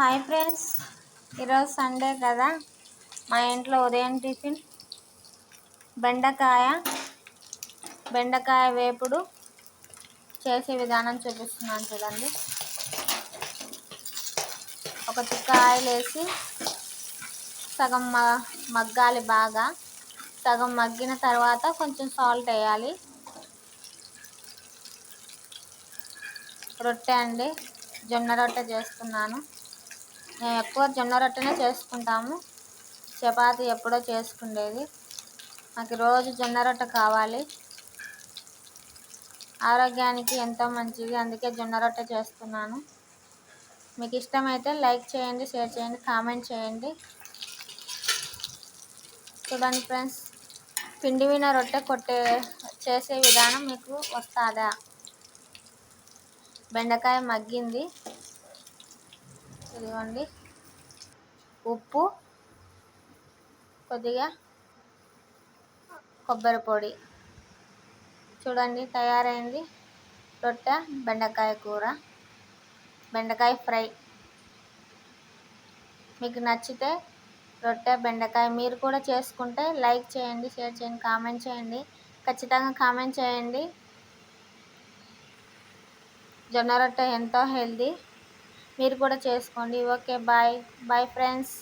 Hi friends. ఈరోజు Sunday కదా. మా ఇంట్లో ఉదయం టిఫిన్ బెండకాయ బెండకాయ వేపుడు చేసే విధానం చూపిస్తున్నాను చూడండి. ఒక చుక్క ఆయిల్ వేసి సగం మ మగ్గాలి బాగా. సగం మగ్గిన తర్వాత కొంచెం సాల్ట్ వేయాలి. రొట్టె అండి. జొన్న రొట్టె చేస్తున్నాను. మేము ఎక్కువ జొన్న రొట్టెనే చేసుకుంటాము. చపాతి ఎప్పుడో చేసుకుండేది. నాకు రోజు జొన్న రొట్టె కావాలి. ఆరోగ్యానికి ఎంతో మంచిది. అందుకే జొన్న రొట్టె చేస్తున్నాను. మీకు ఇష్టమైతే లైక్ చేయండి షేర్ చేయండి కామెంట్ చేయండి. చూడండి ఫ్రెండ్స్ పిండి విన రొట్టె కొట్టే చేసే విధానం మీకు వస్తుందా? బెండకాయ మగ్గింది. ఇదిగోండి. ఉప్పు కొద్దిగా కొబ్బరి పొడి. చూడండి తయారైంది. రొట్టె బెండకాయ కూర బెండకాయ ఫ్రై. మీకు నచ్చితే రొట్టె బెండకాయ మీరు కూడా చేసుకుంటే లైక్ చేయండి షేర్ చేయండి కామెంట్ చేయండి. ఖచ్చితంగా కామెంట్ చేయండి. జొన్న రొట్టె ఎంతో హెల్దీ మీరు కూడా చేసుకోండి. Okay bye. Bye friends.